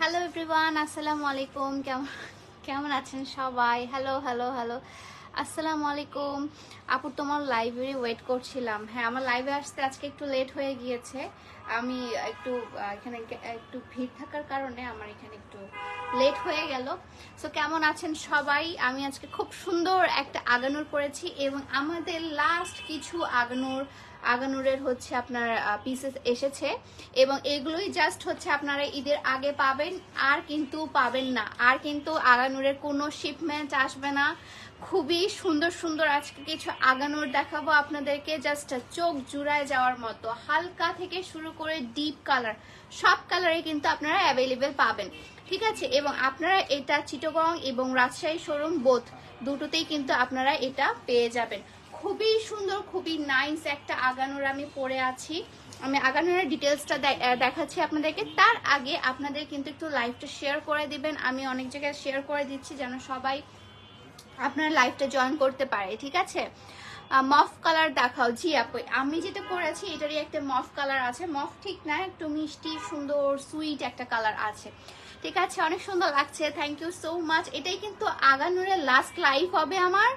Hello everyone আসসালামু আলাইকুম কেমন কেমন আছেন সবাই? হ্যালো হ্যালো হ্যালো আসসালামু আলাইকুম আপু, তোমার লাইব্রেরি ওয়েট করছিলাম। হ্যাঁ আমার লাইভে আসতে আজকে একটু লেট হয়ে গিয়েছে। আমি একটু এখানে একটু ভিড় থাকার কারণে আমার এখানে একটু লেট হয়ে গেল। সো কেমন আছেন সবাই? আমি আজকে খুব সুন্দর একটা আগানুর করেছি এবং আমাদের লাস্ট কিছু আগানুর, আগানুরের হচ্ছে আপনার পিসেস এসেছে এবং এগুলোই জাস্ট হচ্ছে আপনারা ঈদের আগে পাবেন, আর কিন্তু পাবেন না। আর কিন্তু আগানুরের কোনো শিপমেন্ট আসবে না। খুবই সুন্দর সুন্দর আজকে কিছু আগানোর দেখাবো আপনাদেরকে জাস্ট চোখ জুড়ায় যাওয়ার মতো। হালকা থেকে শুরু করে ডিপ কালার সব কালারে কিন্তু আপনারা অ্যাভেলেবেল পাবেন। ঠিক আছে? এবং আপনারা এটা চিটগং এবং রাজশাহী শোরুম বোথ দুটোতেই কিন্তু আপনারা এটা পেয়ে যাবেন। খুবই সুন্দর, খুবই নাইস একটা আগানোর আমি পরে আছি। আমি আগানোর ডিটেলসটা দেখাচ্ছি আপনাদেরকে। তার আগে আপনাদের কিন্তু একটু লাইভটা শেয়ার করে দিবেন। আমি অনেক জায়গায় শেয়ার করে দিচ্ছি যেন সবাই আপনার লাইফটা জয়েন করতে পারে। ঠিক আছে? মফ কালার দেখাও। জি আপু, আমি যেটা পরেছি এটারই একটা মফ কালার আছে। মফ ঠিক না, একটু মিষ্টি, সুন্দর, সুইট একটা কালার আছে। ঠিক আছে, অনেক সুন্দর লাগছে। থ্যাংক ইউ সো মাচ এটাই কিন্তু আগানুরের লাস্ট লাইভ হবে আমার।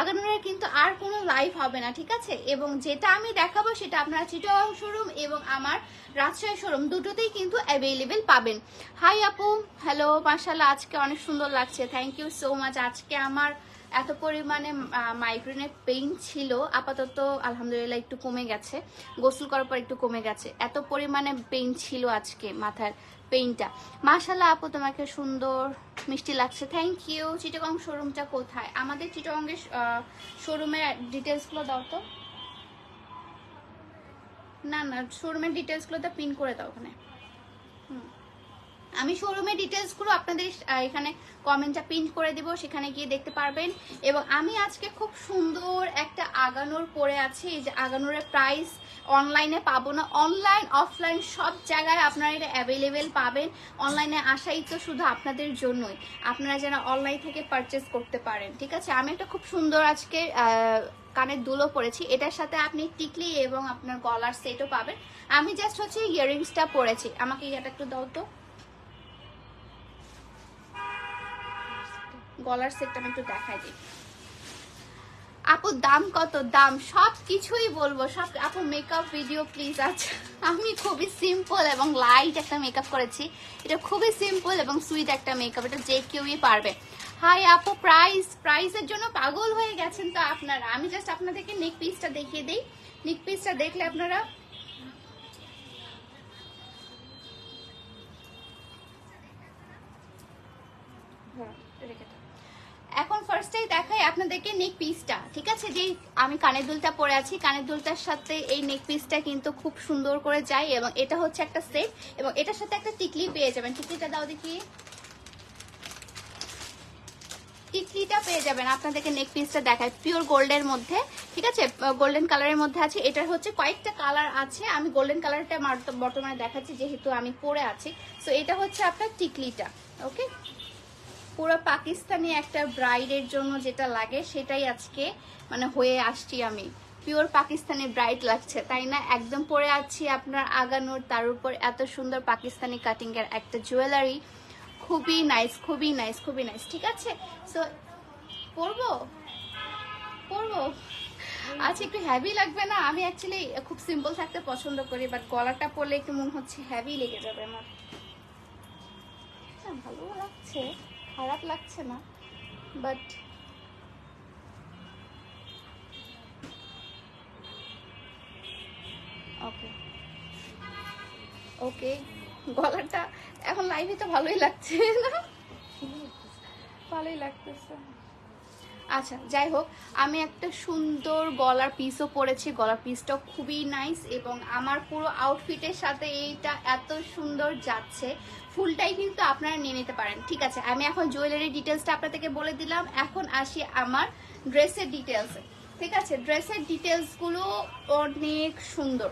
আগানুরের কিন্তু আর কোনো লাইভ হবে না, ঠিক আছে? এবং যেটা আমি দেখাবো, সেটা আপনারা চিটং শোরুম এবং আমার রাজশাহী শোরুম দুটোতেই কিন্তু অ্যাভেলেবেল পাবেন। হাই আপু হ্যালো মার্শাল্লাহ আজকে অনেক সুন্দর লাগছে। থ্যাংক ইউ সো মাচ আজকে আমার এত পরিমাণে মাইগ্রেনের পেইন ছিল, আপাতত আলহামদুলিল্লাহ একটু কমে গেছে। গোসল করার পর একটু কমে গেছে। এত পরিমাণে পেইন ছিল আজকে মাথার পেইনটা মাশাল্লাহ আপু, তোমাকে সুন্দর মিষ্টি লাগছে। থ্যাংক ইউ চিটগং শোরুমটা কোথায়? আমাদের চিটগংয়ের শোরুমের ডিটেলসগুলো দাও তো। না না শোরুমের ডিটেলসগুলো তো পিন করে দাও ওখানে। আমি শোরুমের ডিটেলসগুলো আপনাদের এখানে কমেন্টটা পিন করে দিব, সেখানে গিয়ে দেখতে পারবেন। এবং আমি আজকে খুব সুন্দর একটা আগানোর পরে আছি। এই যে আগানোরের প্রাইস অনলাইনে পাবো না অনলাইন অফলাইন সব জায়গায় আপনারা এটা অ্যাভেলেবেল পাবেন। অনলাইনে আসাই তো শুধু আপনাদের জন্যই। আপনারা যেন অনলাইন থেকে পারচেস করতে পারেন, ঠিক আছে? আমি একটা খুব সুন্দর আজকে কানের দুলো পরেছি। এটার সাথে আপনি টিকলি এবং আপনার গলার সেটও পাবেন। আমি জাস্ট হচ্ছে ইয়ারিংসটা পরেছি। আমাকে এটা একটু দাও তো। গলার সেটটা আমি একটু দেখাই দিই। আপু, দাম কত? দাম সব কিছুই বলব। সব, আপু মেকআপ ভিডিও প্লিজ আচ্ছা। আমি খুবই সিম্পল এবং লাইট একটা মেকআপ করেছি। এটা খুবই সিম্পল এবং সুইট একটা মেকআপ এটা যে কেউই পারবে। হাই আপু প্রাইস প্রাইসের জন্য পাগল হয়ে গেছেন তো আপনারা। আমি জাস্ট আপনাদেরকে নেক পিসটা দেখিয়ে দিই। নেক পিসটা দেখলে আপনারা এখন ফার্স্টেই দেখাই আপনাদেরকে নেক পিসটা ঠিক আছে? যে আমি কানের দুলটা পরে আছি, কানের দুলটার সাথে এই নেক পিসটা কিন্তু খুব সুন্দর করে যায় এবং এটা হচ্ছে একটা সেট এবং এটার সাথে একটা টিকলি পেয়ে যাবেন। টিকলিটা দাও দেখি। টিকলিটা পেয়ে যাবেন আপনাদেরকে নেক পিসটা দেখায় পিওর গোল্ডের মধ্যে, ঠিক আছে? গোল্ডেন কালারের মধ্যে আছে। এটার হচ্ছে কয়েকটা কালার আছে। আমি গোল্ডেন কালারটা বর্তমানে দেখাচ্ছি, যেহেতু আমি পরে আছি। সো এটা হচ্ছে আপনার টিকলিটা ওকে পুরো পাকিস্তানি একটা ব্রাইডের জন্য যেটা লাগে সেটাই আজকে মানে হয়ে আসছি আমি। পিওর পাকিস্তানি ব্রাইড লাগছে তাই না? একদম পরে আছি আপনার আগানোর তার উপর এত সুন্দর পাকিস্তানি কাটিং এর একটা জুয়েলারি খুবই নাইস খুবই নাইস খুবই নাইস ঠিক আছে? সো পরবো? পরবো? আচ্ছা একটু হ্যাভি লাগবে না? আমি অ্যাকচুয়ালি খুব সিম্পল থাকতে পছন্দ করি বাট গলাটা পরলে একটু মনে হচ্ছে হ্যাভি লেগে যাবে আমার। হ্যাঁ, ভালো লাগছে। খারাপ লাগছে না বাট ওকে ওকে গলাটা এখন লাইভে তো ভালোই লাগছে, না? ভালোই লাগতেছে। আচ্ছা যাই হোক, আমি একটা সুন্দর গলার পিসও পরেছি। গলার পিসটাও খুবই নাইস এবং আমার পুরো আউটফিটের সাথে এইটা এত সুন্দর যাচ্ছে। ফুলটাই কিন্তু আপনারা নিয়ে নিতে পারেন। ঠিক আছে, আমি এখন জুয়েলারি ডিটেলসটা আপনাদেরকে বলে দিলাম। এখন আসি আমার ড্রেসের ডিটেলসে ঠিক আছে ড্রেসের ডিটেলসগুলো অনেক সুন্দর।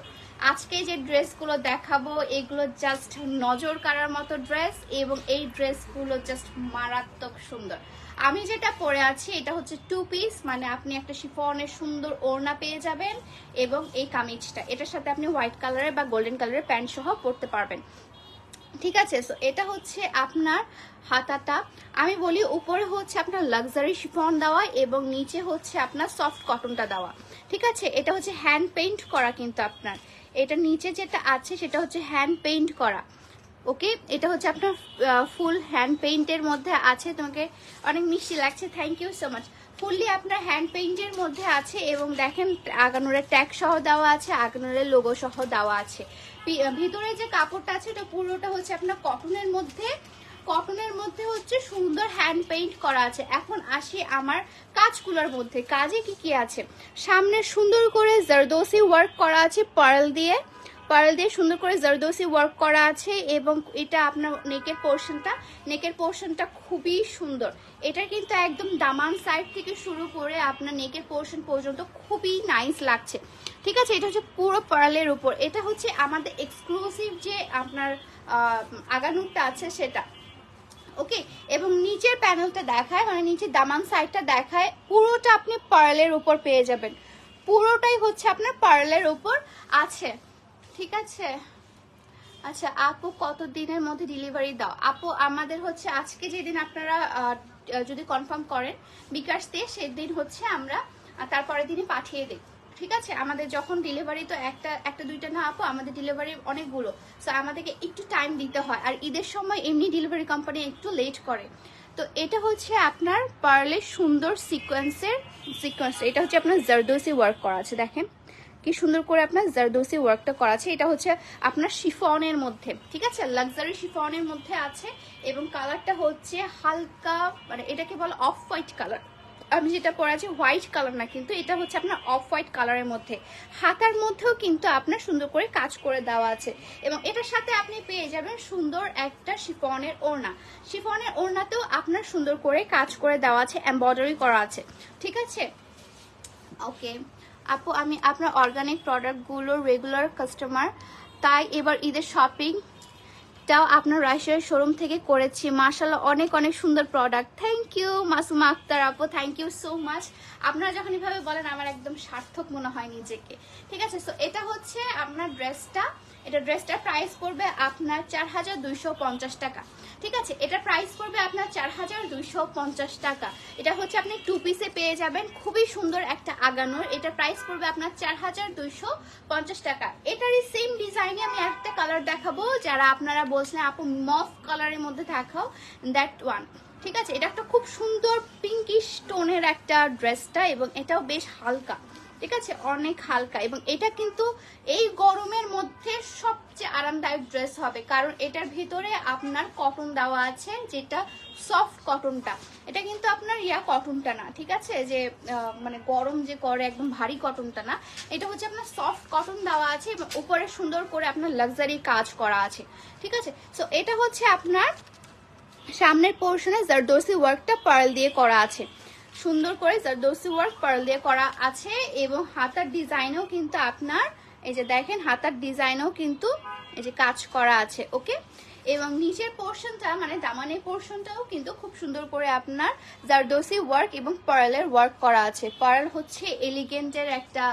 আজকে যে ড্রেসগুলো দেখাবো, এগুলো জাস্ট নজর কাড়ার মতো ড্রেস এবং এই ড্রেসগুলো জাস্ট মারাত্মক সুন্দর। আমি যেটা পরে আছি, এটা হচ্ছে টু পিস মানে আপনি একটা শিফনের সুন্দর ওড়না পেয়ে যাবেন এবং এই কামিজটা। এটার সাথে আপনি হোয়াইট কালারের বা গোল্ডেন কালারের প্যান্ট সহ পরতে পারবেন। ঠিক আছে? সো এটা হচ্ছে আপনার হাতাটা। আমি বলি উপরে হচ্ছে আপনার লাক্সারি শিফন দেওয়া এবং নিচে হচ্ছে আপনার সফট কটনটা দেওয়া। ঠিক আছে? এটা হচ্ছে হ্যান্ড পেইন্ট করা কিন্তু আপনার। এটা নিচে যেটা আছে, সেটা হচ্ছে হ্যান্ড পেইন্ট করা। ওকে এটা হচ্ছে আপনার ফুল হ্যান্ড পেইন্টের মধ্যে আছে। তোমাকে অনেক মিষ্টি লাগছে। Thank you so much fully আপনার হ্যান্ড পেইন্টের মধ্যে আছে এবং দেখেন, আগানোরের ট্যাগ সহ দেওয়া আছে, আগানোরের লোগো সহ দেওয়া আছে। ভিতরে যে কাপড়টা আছে, এটা পুরোটা হচ্ছে আপনার কটনের মধ্যে। কটনের মধ্যে হচ্ছে সুন্দর হ্যান্ড পেইন্ট করা আছে। এখন আসি আমার কাজগুলোর মধ্যে। কাজে কি কি আছে? সামনে সুন্দর করে জারদোসি ওয়ার্ক করা আছে পার্ল দিয়ে। পার্ল দিয়ে সুন্দর করে জারদোসি ওয়ার্ক করা আছে এবং এটা আপনার নেকের পোর্শনটা নেকের পোর্শনটা খুবই সুন্দর। এটা কিন্তু একদম দামান সাইড থেকে শুরু করে আপনার নেকের পোর্শন পর্যন্ত খুবই নাইস লাগছে। ঠিক আছে? এটা হচ্ছে পুরো পার্লের উপর। এটা হচ্ছে আমাদের এক্সক্লুসিভ যে আপনার আগানুরটা আছে সেটা। ওকে? এবং নিচের প্যানেলটা দেখায় মানে নিচের দামান সাইডটা দেখায়, পুরোটা আপনি পার্লের উপর পেয়ে যাবেন। পুরোটাই হচ্ছে আপনার পার্লের উপর আছে। ঠিক আছে? আচ্ছা আপু কত দিনের মধ্যে ডেলিভারি দাও? আপু, আমাদের হচ্ছে আজকে যেদিন আপনারা যদি কনফার্ম করেন, বিকাশ দিয়ে সেদিন হচ্ছে আমরা তারপরের দিনই পাঠিয়ে দিই। ঠিক আছে? আমাদের যখন ডেলিভারি তো একটা একটা, দুইটা না, আপু, আমাদের ডেলিভারি অনেকগুলো। সো আমাদেরকে একটু টাইম দিতে হয়। আর ঈদের সময় এমনি ডেলিভারি কোম্পানি একটু লেট করে। তো এটা হচ্ছে আপনার পার্লের সুন্দর সিকোয়েন্সের সিকোয়েন্স এটা হচ্ছে আপনার জারদোসি ওয়ার্ক করা আছে, দেখেন। কি সুন্দর করে আপনার জারদোসি ওয়ার্কটা করা আছে এটা হচ্ছে আপনার শিফনের মধ্যে, ঠিক আছে? লাক্সারি শিফনের মধ্যে আছে এবং কালারটা হচ্ছে হালকা মানে এটাকে বলে অফ হোয়াইট কালার আমি যেটা পরে আছি হোয়াইট কালার না, কিন্তু এটা হচ্ছে আপনার অফ হোয়াইট কালারের মধ্যে। হাতার মধ্যেও কিন্তু আপনার সুন্দর করে কাজ করে দেওয়া আছে এবং এটার সাথে আপনি পেয়ে যাবেন সুন্দর একটা শিফনের ওড়না। শিফনের ওড়নাতেও আপনার সুন্দর করে কাজ করে দেওয়া আছে এমব্রয়ডারি করা আছে, ঠিক আছে? ওকে আপু, আমি আপনার অর্গানিক প্রোডাক্টগুলোর রেগুলার কাস্টমার তাই এবার ঈদের শপিং টাও আপনার রাশিয়ার শোরুম থেকে করেছি। মার্শাল্লাহ অনেক অনেক সুন্দর product thank you Masuma Akter আপু থ্যাংক ইউ সো মাচ আপনারা যখন এভাবে বলেন, আমার একদম সার্থক মনে হয় নিজেকে। ঠিক আছে সো এটা হচ্ছে আপনার ড্রেসটা এটা ড্রেসটার প্রাইস পড়বে আপনার চার হাজার পঞ্চাশ টাকা। ঠিক আছে, এটা প্রাইস পড়বে আপনার চার হাজার দুইশো পঞ্চাশ টাকা। এটা হচ্ছে আপনি টু পিসে পেয়ে যাবেন, খুবই সুন্দর একটা আগানোর। এটা প্রাইস পড়বে আপনার চার হাজার দুইশো পঞ্চাশ টাকা। এটারই সেম ডিজাইনে আমি একটা কালার দেখাবো, যারা আপনারা বলছিলেন আপু মফ কালারের মধ্যে দেখাও দ্যাট ওয়ান ঠিক আছে, এটা একটা খুব সুন্দর পিঙ্কিশ টোনের একটা ড্রেসটা এবং এটাও বেশ হালকা। ঠিক আছে, অনেক হালকা। এবং এটা কিন্তু এই গরমের মধ্যে সবচেয়ে আরামদায়ক ড্রেস হবে। কারণ এটার ভিতরে আপনার কটন দেওয়া আছে, যেটা সফট কটনটা এটা কিন্তু আপনার ইয়া কটনটা না, ঠিক আছে? যে মানে গরম যে করে, একদম ভারী কটনটা না। এটা হচ্ছে আপনার সফট কটন দেওয়া আছে এবং উপরে সুন্দর করে আপনার লাক্সারি কাজ করা আছে। ঠিক আছে? সো এটা হচ্ছে আপনার সামনের পোর্শনে জারদোসি ওয়ার্কটা পার্ল দিয়ে করা আছে। সুন্দর করে জারদোসি ওয়ার্ক পার্ল দিয়ে করা আছে এবং হাতার ডিজাইনও কিন্তু আপনার, এই যে দেখেন, হাতার ডিজাইনও কিন্তু এই যে কাজ করা আছে ওকে এবং নিচের পোর্শনটা মানে দামানের পোর্শনটাও কিন্তু খুব সুন্দর করে আপনার জারদোসি ওয়ার্ক এবং পার্লের ওয়ার্ক করা আছে। পার্ল হচ্ছে এলিগেন্টের একটা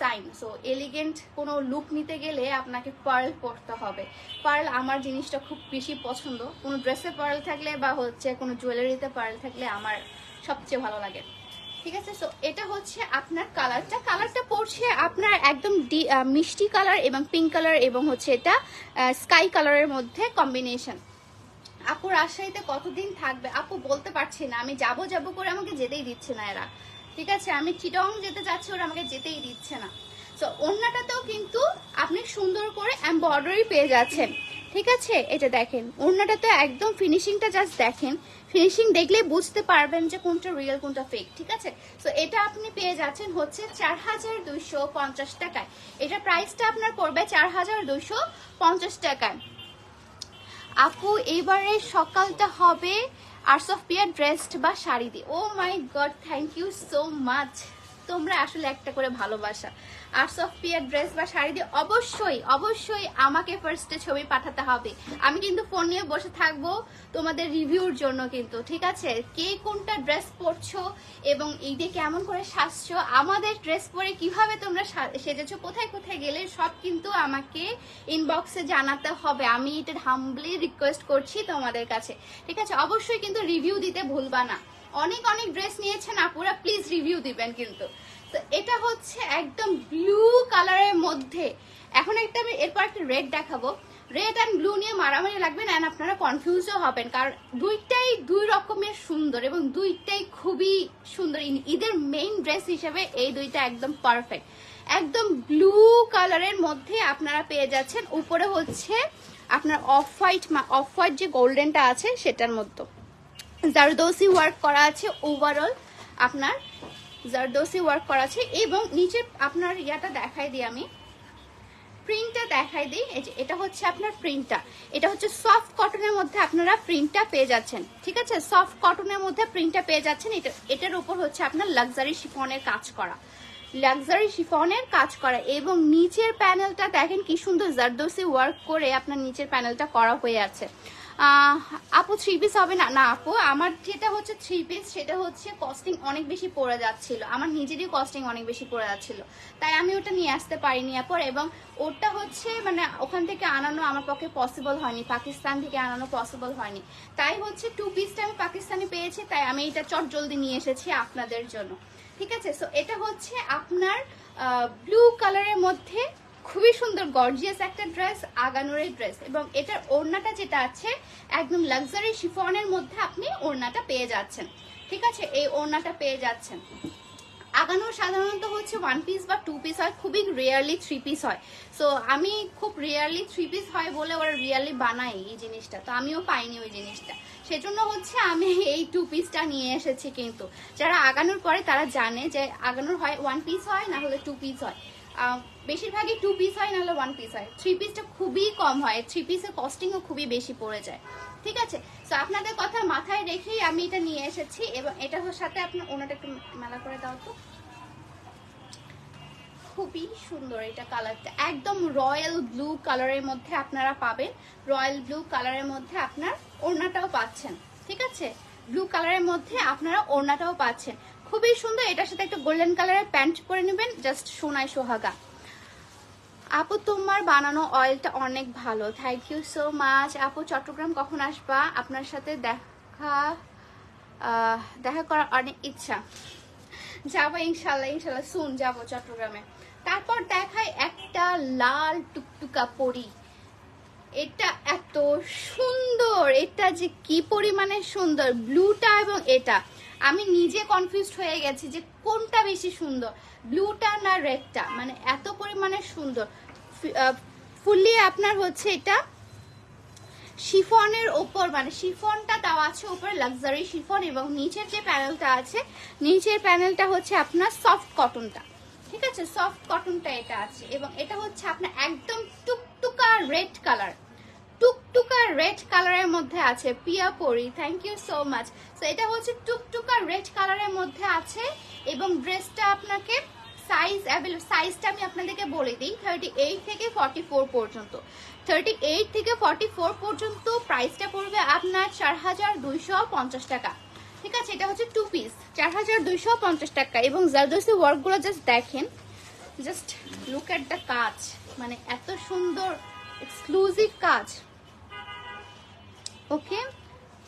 সাইন সো এলিগেন্ট কোনো লুক নিতে গেলে আপনাকে পার্ল পরতে হবে। পার্ল আমার জিনিসটা খুব বেশি পছন্দ। কোনো ড্রেসে পার্ল থাকলে বা হচ্ছে কোনো জুয়েলারিতে পার্ল থাকলে আমার সবচেয়ে ভালো লাগে। ঠিক আছে? সো এটা হচ্ছে আপনার কালারটা। কালারটা পড়ছে আপনার একদম মিষ্টি কালার এবং পিঙ্ক কালার এবং হচ্ছে এটা স্কাই কালারের মধ্যে কম্বিনেশন আপু, রাজশাহীতে কতদিন থাকবে? আপু, বলতে পারছি না। আমি যাব যাব করে আমাকে যেতেই দিচ্ছে না এরা। ঠিক আছে? আমি চিটং যেতে যাচ্ছি, ওরা আমাকে যেতেই দিচ্ছে না। তো ওড়নাটাতেও কিন্তু আপনি সুন্দর করে এমব্রয়ডারি পেয়ে যাচ্ছেন। ঠিক আছে? এটা দেখেন, ওড়নাটা তো একদম ফিনিশিংটা জাস্ট দেখেন। ফিনিশিং দেখলে বুঝতে পারবেন যে কোনটা রিয়েল কোনটা ফেক ঠিক আছে? তো এটা আপনি পেয়ে যাচ্ছেন হচ্ছে চার হাজার দুইশো পঞ্চাশ টাকায়। এটা প্রাইসটা আপনার পড়বে চার হাজার দুইশো পঞ্চাশ টাকায়। আপু এইবারে সকালটা হবে আর্টস অফ পিয়ার ড্রেসড বা শাড়ি দিয়ে। ও my god thank you so much তোমরা আসলে একটা করে ভালোবাসা। আর্টস অফ পিয়ার ড্রেস বা শাড়ি দিয়ে অবশ্যই অবশ্যই আমাকে ফার্স্টে ছবি পাঠাতে হবে। আমি কিন্তু ফোন নিয়ে বসে থাকব তোমাদের রিভিউর জন্য কিন্তু, ঠিক আছে? কে কোনটা ড্রেস পরছো এবং ঈদে কেমন করে সাজছো, আমাদের ড্রেস পরে কীভাবে তোমরা সেজেছো, কোথায় কোথায় গেলে, সব কিন্তু আমাকে ইনবক্সে জানাতে হবে। আমি এটা হাম্বলি রিকোয়েস্ট করছি তোমাদের কাছে, ঠিক আছে? অবশ্যই কিন্তু রিভিউ দিতে ভুলবা না। অনেক অনেক ড্রেস নিয়েছেন আপুরা প্লিজ রিভিউ দিবেন কিন্তু। তো এটা হচ্ছে একদম ব্লু কালারের মধ্যে। এখন একটা আমি এরপর একটা রেড দেখাবো। রেড অ্যান্ড ব্লু নিয়ে মারামারি লাগবেন অ্যান্ড আপনারা কনফিউজও হবেন, কারণ দুইটাই দুই রকমের সুন্দর এবং দুইটাই খুবই সুন্দর। ঈদের মেইন ড্রেস হিসেবে এই দুইটা একদম পারফেক্ট একদম ব্লু কালারের মধ্যে আপনারা পেয়ে যাচ্ছেন। উপরে হচ্ছে আপনার অফ হোয়াইট অফ হোয়াইট যে গোল্ডেনটা আছে, সেটার মধ্যে। জারদোসি ওয়ার্ক করা আছে ওভারঅল আপনার জারদোসি ওয়ার্ক করা আছে এবং নিচে আপনার ইয়াটা দেখাই দিই আমি। প্রিন্টটা দেখাই দিই। এই যে এটা হচ্ছে আপনার প্রিন্টটা এটা হচ্ছে সফট কটনের মধ্যে আপনারা প্রিন্টটা পেয়ে যাচ্ছেন। ঠিক আছে? সফট কটনের মধ্যে প্রিন্টটা পেয়ে যাচ্ছেন। এটা, এটার উপর হচ্ছে আপনার লাক্সারি শিফনের কাজ করা। লাক্সারি শিফনের কাজ করা এবং নিচের প্যানেলটা দেখেন কি সুন্দর জারদোসি ওয়ার্ক করে আপনার নিচের প্যানেলটা করা হয়ে আছে। আপু থ্রি পিস হবে না না আপু, আমার যেটা হচ্ছে থ্রি পিস সেটা হচ্ছে কস্টিং অনেক বেশি পড়ে যাচ্ছিল। আমার নিজেরই কস্টিং অনেক বেশি পড়ে যাচ্ছিল। তাই আমি ওটা নিয়ে আসতে পারিনি আপর এবং ওটা হচ্ছে মানে ওখান থেকে আনানো আমার পক্ষে পসিবল হয়নি, পাকিস্তান থেকে আনানো পসিবল হয়নি। তাই হচ্ছে টু পিসটা আমি পাকিস্তানে পেয়েছি, তাই আমি এটা চট জলদি নিয়ে এসেছি আপনাদের জন্য। ঠিক আছে? সো এটা হচ্ছে আপনার ব্লু কালারের মধ্যে খুবই সুন্দর গর্জিয়াস একটা ড্রেস আগানোরের ড্রেস এবং এটার ওড়নাটা যেটা আছে, একদম লাক্সারি শিফনের মধ্যে আপনি ওড়নাটা পেয়ে যাচ্ছেন। ঠিক আছে? এই ওড়নাটা পেয়ে যাচ্ছেন। আগানো সাধারণত হচ্ছে ওয়ান পিস বা টু পিস হয়, খুবই রিয়ারলি থ্রি পিস হয়। সো আমি খুব রিয়ারলি থ্রি পিস হয় বলে ওরা রিয়ারলি বানাই এই জিনিসটা। তো আমিও পাইনি ওই জিনিসটা। সেজন্য হচ্ছে আমি এই টু পিসটা নিয়ে এসেছি কিন্তু। যারা আগানোর পরে তারা জানে যে আগানোর হয় ওয়ান পিস হয় না হলে টু পিস হয়। বেশিরভাগই টু পিস হয়, নাহলে ওয়ান পিস হয়। থ্রি পিসটা খুবই কম হয় থ্রি পিসের কস্টিংও খুবই বেশি পড়ে যায়। ঠিক আছে? তো আপনাদের কথা মাথায় রেখেই আমি এটা নিয়ে এসেছি, এবং এটার সাথে আপনার ওনাটা একটু মেলা করে দাও তো। খুবই সুন্দর এটা কালারটা একদম রয়্যাল ব্লু কালারের মধ্যে আপনারা পাবেন। রয়্যাল ব্লু কালারের মধ্যে আপনার ওড়নাটাও পাচ্ছেন। ঠিক আছে? ব্লু কালারের মধ্যে আপনারা ওড়নাটাও পাচ্ছেন। খুবই সুন্দর। এটার সাথে একটা গোল্ডেন কালারের প্যান্ট পরে নেবেন জাস্ট সোনায় সোহাগা। আপু, তোমার বানানো অয়েলটা অনেক ভালো। থ্যাংক ইউ সো মাচ আপু, চট্টগ্রাম কখন আসবা? আপনার সাথে দেখা দেখা করার অনেক ইচ্ছা। যাব ইনশাল্লাহ ইনশাল্লাহ শুন যাব চট্টগ্রামে। তারপর দেখায় একটা লাল টুকটুকা পরি। এটা এত সুন্দর। এটা যে কি পরিমাণে সুন্দর। ব্লুটা এবং এটা। আমি নিজে কনফিউজড হয়ে গেছি যে কোনটা বেশি সুন্দর ব্লুটা না রেডটা মানে এত পরিমাণে সুন্দর। ফুললি আপনার হচ্ছে এটা শিফনের ওপর মানে শিফনটা দেওয়া আছে উপরে লাক্সারি শিফন, এবং নিচের যে প্যানেলটা আছে, নিচের প্যানেলটা হচ্ছে আপনার সফট কটনটা ঠিক আছে? সফট কটনটা এটা আছে, এবং এটা হচ্ছে আপনার একদম টুকটুকা রেড কালার টুকটুকা রেড কালারের মধ্যে আছে পিয়া পরি থ্যাংক ইউ সো মাচ তো এটা হচ্ছে টুকটুকা রেড কালারের মধ্যে আছে এবং ড্রেসটা আপনাকে সাইজ সাইজটা আমি আপনাদেরকে বলে দিই থার্টি এইট থেকে ফর্টি ফোর পর্যন্ত। থার্টি এইট থেকে ফর্টি ফোর পর্যন্ত প্রাইসটা পড়বে আপনার চার হাজার দুইশো পঞ্চাশ টাকা। ঠিক আছে, এটা হচ্ছে টু পিস চার হাজার দুইশো পঞ্চাশ টাকা। এবং জারদোসি ওয়ার্কগুলো জাস্ট দেখেন জাস্ট লুক অ্যাট দ্য কাজ মানে এত সুন্দর এক্সক্লুসিভ কাজ। ওকে?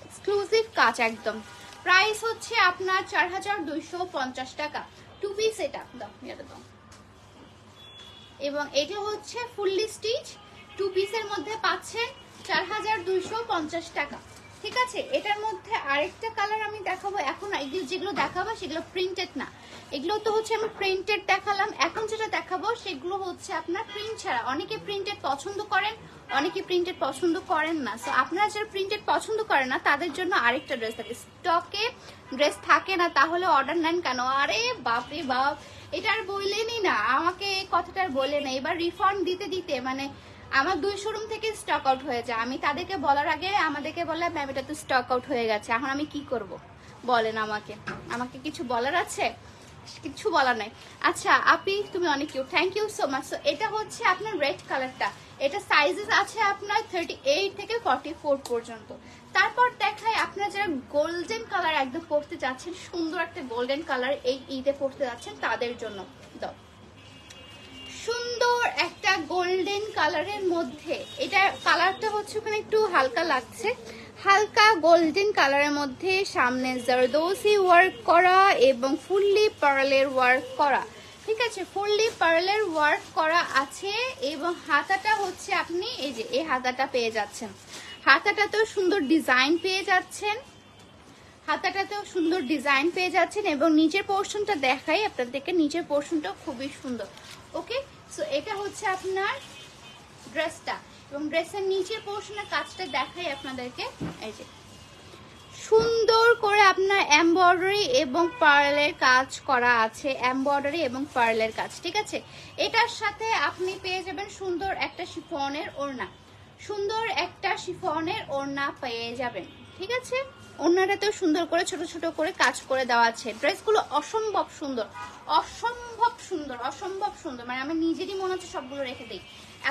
এক্সক্লুসিভ কাজ একদম। প্রাইস হচ্ছে আপনার চার হাজার দুইশো পঞ্চাশ টাকা। টু পিস এটা। দাও দাও। এবং এটা হচ্ছে ফুললি স্টিচ টু পিসের মধ্যে পাচ্ছেন চার হাজার দুইশো পঞ্চাশ টাকা। ঠিক আছে, এটার মধ্যে আরেকটা কালার আমি দেখাবো এখন। এগুলো যেগুলো দেখাবো, সেগুলো প্রিন্টেড না। এগুলো তো হচ্ছে আমি প্রিন্টেড দেখালাম। এখন যেটা দেখাবো, সেগুলো হচ্ছে আপনার প্রিন্ট ছাড়া। অনেকে প্রিন্টেড পছন্দ করেন, অনেকে প্রিন্টেড পছন্দ করেন না। সো আপনারা যারা প্রিন্টেড পছন্দ করেন না, তাদের জন্য আরেকটা ড্রেস থাকে। স্টকে ড্রেস থাকে না, তাহলে অর্ডার নেন কেন? আরে বাপরে বাপ, এটা আর বললেনই না। আমাকে এই কথাটা আর বলে না। এবার রিফান্ড দিতে দিতে মানে আমার দুই শোরুম থেকে স্টক আউট হয়ে যায়। আমি তাদেরকে বলার আগে আমাদেরকে বললাম ম্যাম এটা তো স্টক আউট হয়ে গেছে। এখন আমি কি করব? বলেন আমাকে। আমাকে কিছু বলার আছে? কিছু বলার নাই। আচ্ছা আপনি, তুমি অনেক cute thank you so much so এটা হচ্ছে আপনার রেড কালারটা এটা সাইজেস আছে আপনার থার্টি এইট থেকে ফর্টি ফোর পর্যন্ত। তারপর দেখায় আপনারা যারা গোল্ডেন কালার একদম পড়তে যাচ্ছেন, সুন্দর একটা গোল্ডেন কালার এই ঈদে পড়তে যাচ্ছেন তাদের জন্য। সুন্দর একটা গোল্ডেন কালারের মধ্যে। এটা কালারটা হচ্ছে ওখানে একটু হালকা লাগছে। হালকা গোল্ডেন কালারের মধ্যে সামনে জারদোসি ওয়ার্ক করা এবং ফুললি পার্লের ওয়ার্ক করা। ঠিক আছে? ফুললি পার্লের ওয়ার্ক করা আছে এবং হাতাটা হচ্ছে আপনি এই যে, এই হাতাটা পেয়ে যাচ্ছেন। হাতাটাতেও সুন্দর ডিজাইন পেয়ে যাচ্ছেন। হাতাটাতেও সুন্দর ডিজাইন পেয়ে যাচ্ছেন এবং নিচের পোর্শনটা দেখাই আপনাদেরকে। নিচের পোর্শনটা খুবই সুন্দর। ওকে সো এটা হচ্ছে আপনার ড্রেসটা এবং ড্রেসের নিচের পোর্শনের কাজটা দেখাই আপনাদেরকে। এই যে। সুন্দর করে আপনার এমব্রয়ডারি এবং পার্লের কাজ করা আছে। এমব্রয়ডারি এবং পার্লের কাজ, ঠিক আছে? এটার সাথে আপনি পেয়ে যাবেন সুন্দর একটা শিফনের ওড়না। সুন্দর একটা শিফনের ওড়না পেয়ে যাবেন, ঠিক আছে? ওড়নাটাতেও সুন্দর করে, ছোট ছোট করে কাজ করে দেওয়া আছে ড্রেসগুলো অসম্ভব সুন্দর অসম্ভব সুন্দর অসম্ভব সুন্দর। মানে আমি নিজেরই মনে হচ্ছে সবগুলো রেখে দিই।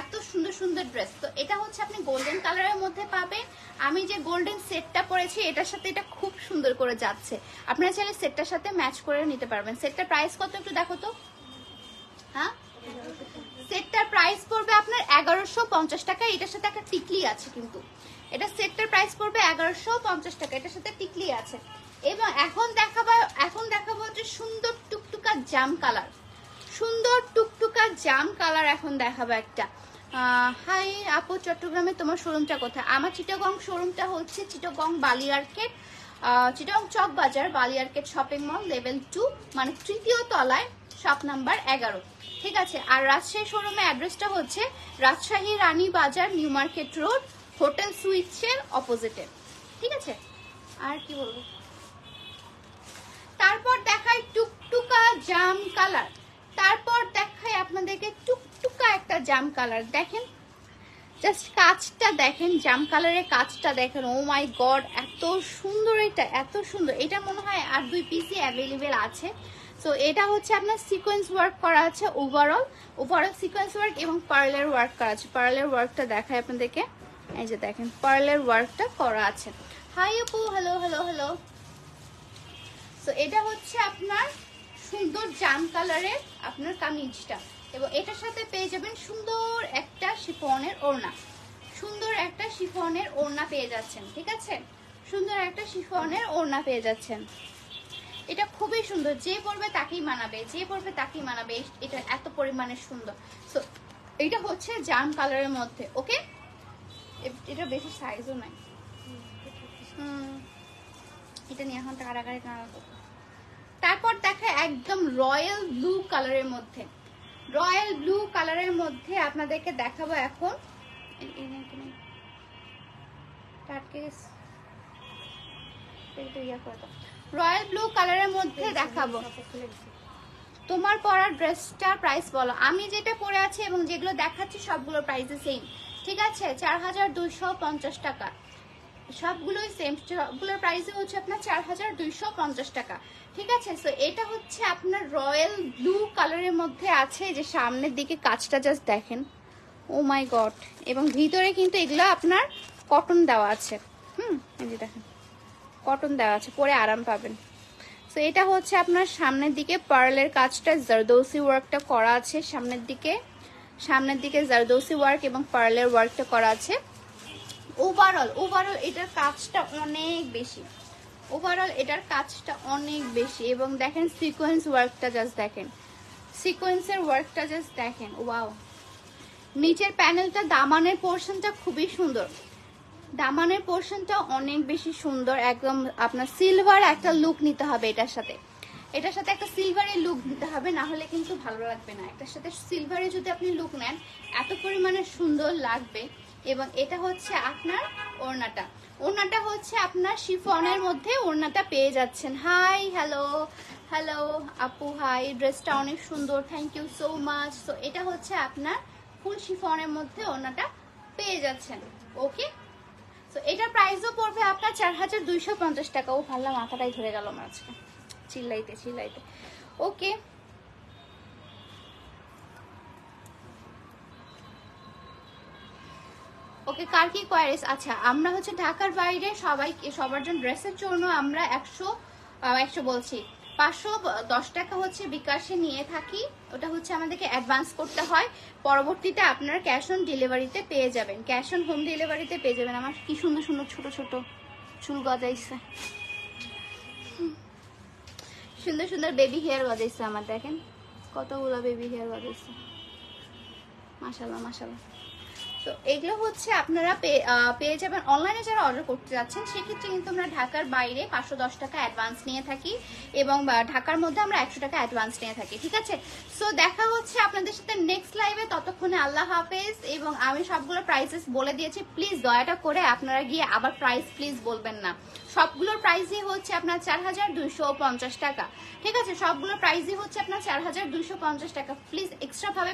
এত সুন্দর সুন্দর ড্রেস। তো এটা হচ্ছে আপনি গোল্ডেন কালারের মধ্যে পাবেন। আমি যে গোল্ডেন সেটটা পরেছি, এটার সাথে এটা খুব সুন্দর করে যাচ্ছে। আপনারা চাইলে সেটটার সাথে ম্যাচ করে নিতে পারবেন। সেটটার প্রাইস কত একটু দেখো তো। হ্যাঁ? সেটটার প্রাইস পড়বে আপনার এগারোশো পঞ্চাশ টাকা। এটার সাথে একটা টিকলি আছে কিন্তু। এটা সেটটার প্রাইস পড়বে এগারোশো পঞ্চাশ টাকা। এটার সাথে টিকলি আছে। এবং এখন দেখাবো এখন দেখাবো হচ্ছে সুন্দর টুকটুকা জাম কালার। সুন্দর টুকটুকা জাম কালার এখন দেখাবো একটা। হাই আপু, চট্টগ্রামে তোমার শোরুমটা কোথায়? আমার চিটাগং শোরুমটা হচ্ছে Chittagong বালিয়ার্কেট। Chittagong Chawk Bazar, বালিয়ার্কেট shopping mall level two মানে তৃতীয় তলায় শপ নাম্বার এগারো। ঠিক আছে? আর রাজশাহী শোরুমের অ্যাড্রেসটা হচ্ছে Rajshahi Rani Bazar new market road hotel সুইটসের অপোজিটে ঠিক আছে? আর কি বলব? তারপর দেখাই টুকটুকা জাম কালার। তারপর দেখাই আপনাদেরকে টুকটুকা একটা জাম কালার। দেখেন? জাস্ট কাজটা দেখেন, জাম কালারের কাজটা দেখেন। ও মাই গড এত সুন্দর এটা, এত সুন্দর। এটা মনে হয় আর দুই পিসই অ্যাভেলেবেল আছে। তো এটা হচ্ছে আপনার সিকোয়েন্স ওয়ার্ক করা আছে ওভারঅল ওভারঅল সিকোয়েন্স ওয়ার্ক এবং পার্লের ওয়ার্ক করা আছে। পার্লের ওয়ার্কটা দেখায় আপনাদেরকে। এই যে দেখেন, পার্লের ওয়ার্কটা করা আছে। হাই আপু হ্যালো হ্যালো হ্যালো তো এটা হচ্ছে আপনার সুন্দর জাম কালারের আপনার কামিজটা। এবং এটার সাথে পেয়ে যাবেন সুন্দর একটা শিফনের ওড়না। সুন্দর একটা শিফনের ওড়না পেয়ে যাচ্ছেন, ঠিক আছে? সুন্দর একটা শিফনের ওড়না পেয়ে যাচ্ছেন। এটা খুবই সুন্দর, যে পড়বে তাকেই মানাবে, যে পড়বে তাকেই মানাবে, এটা এত পরিমাণে সুন্দর। সো এটা হচ্ছে জাম কালারের মধ্যে ওকে এটা বেশি সাইজও নাই। এটা নিয়ে এখন কারাগারে। তারপর দেখা একদম রয়্যাল ব্লু কালারের মধ্যে। রয়্যাল ব্লু কালারের মধ্যে আপনাদেরকে দেখাবো এখন। রয়্যাল ব্লু কালারের মধ্যে দেখাবো। তোমার পরা ড্রেসটার প্রাইস বলো। আমি যেটা পরে আছি এবং যেগুলো দেখাচ্ছি সবগুলোর প্রাইসে সেম ঠিক আছে, চার হাজার দুইশো পঞ্চাশ টাকা। সবগুলোই সেম সবগুলোর প্রাইসে হচ্ছে আপনার চার হাজার দুইশো পঞ্চাশ টাকা। ঠিক আছে সো এটা হচ্ছে আপনার রয়্যাল ব্লু কালারের মধ্যে আছে, যে সামনের দিকে কাজটা জাস্ট দেখেন। ও মাই গড এবং ভিতরে কিন্তু এগুলো আপনার কটন দেওয়া আছে। হুম, এই যে দেখেন কটন দেওয়া আছে, পরে আরাম পাবেন। তো এটা হচ্ছে আপনার সামনের দিকে পার্লের কাজটা জারদৌসি ওয়ার্কটা করা আছে সামনের দিকে। সামনের দিকে জারদৌসি ওয়ার্ক এবং পার্লের ওয়ার্কটা করা আছে। ওভারঅল ওভারঅল এটার কাজটা অনেক বেশি। ওভারঅল এটার কাজটা অনেক বেশি এবং দেখেন সিকোয়েন্স ওয়ার্কটা জাস্ট দেখেন। সিকোয়েন্সের ওয়ার্কটা জাস্ট দেখেন ওয়াও নিচের প্যানেলটা দামানের পোর্শনটা খুবই সুন্দর। দামানের পোর্শনটা অনেক বেশি সুন্দর, একদম আপনার সিলভার একটা লুক নিতে হবে এটার সাথে। এটার সাথে একটা সিলভারের লুক দিতে হবে, না হলে কিন্তু ভালো লাগবে না। এটার সাথে সিলভারে যদি আপনি লুক নেন, এত পরিমাণে সুন্দর লাগবে। এবং এটা হচ্ছে আপনার ওড়নাটা। ওড়নাটা হচ্ছে আপনার শিফনের মধ্যে ওড়নাটা পেয়ে যাচ্ছেন। হাই হ্যালো হ্যালো আপু হাই ড্রেসটা অনেক সুন্দর থ্যাংক ইউ সো মাচ তো এটা হচ্ছে আপনার ফুল শিফনের মধ্যে ওড়নাটা পেয়ে যাচ্ছেন। ওকে তো এটার প্রাইসও পড়বে আপনার চার হাজার দুইশো পঞ্চাশ টাকা। ও ভাল্লা মাথাটাই ধরে গেল আমার আজকে। চিল্লাইতে চিল্লাইতে। ওকে। ওকে, কার কি কোয়ারিস আচ্ছা আমরা হচ্ছে ঢাকার বাইরে সবাই, সবার জন্য ড্রেসের জন্য আমরা একশো একশো বলছি। পাঁচশো দশ টাকা হচ্ছে বিকাশে নিয়ে থাকি। ওটা হচ্ছে আমাদেরকে অ্যাডভান্স করতে হয়। পরবর্তীতে আপনারা ক্যাশ অন ডেলিভারিতে পেয়ে যাবেন। ক্যাশ অন হোম ডেলিভারিতে পেয়ে যাবেন। আমার কি সুন্দর সুন্দর ছোট ছোট চুল গজাইছে। সুন্দর সুন্দর বেবি হেয়ার বাজাইছে আমার দেখেন? কতগুলো বেবি হেয়ার বাজাইছে। মাসাল্লাহ মাশাল্লাহ তো এগুলো হচ্ছে আপনারা পেয়ে যাবেন। অনলাইনে যারা অর্ডার করতে যাচ্ছেন, সেক্ষেত্রে কিন্তু আমরা ঢাকার বাইরে পাঁচশো দশ টাকা অ্যাডভান্স নিয়ে থাকি এবং ঢাকার মধ্যে আমরা একশো টাকা অ্যাডভান্স নিয়ে থাকি, ঠিক আছে? সো দেখা হচ্ছে আপনাদের সাথে নেক্সট লাইভে ততক্ষণে আল্লাহ হাফেজ এবং আমি সবগুলো প্রাইসেস বলে দিয়েছি। প্লিজ দয়াটা করে আপনারা গিয়ে আবার প্রাইস প্লিজ বলবেন না। সবগুলোর প্রাইসই হচ্ছে আপনার চার হাজার দুইশো পঞ্চাশ টাকা, ঠিক আছে? সবগুলোর প্রাইসই হচ্ছে আপনার চার হাজার দুইশো পঞ্চাশ টাকা। প্লিজ এক্সট্রাভাবে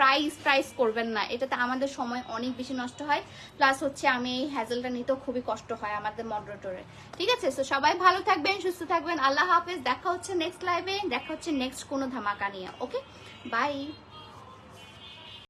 প্রাইস প্রাইস করবেন না। এটাতে আমাদের সময় অনেক বেশি নষ্ট হয়। প্লাস হচ্ছে আমি এই হ্যাজেলটা নিতেও খুবই কষ্ট হয় আমাদের মডারেটরে ঠিক আছে? তো সবাই ভালো থাকবেন, সুস্থ থাকবেন। আল্লাহ হাফেজ। দেখা হচ্ছে নেক্সট লাইভে দেখা হচ্ছে নেক্সট কোনো ধামাকা নিয়ে। Okay bye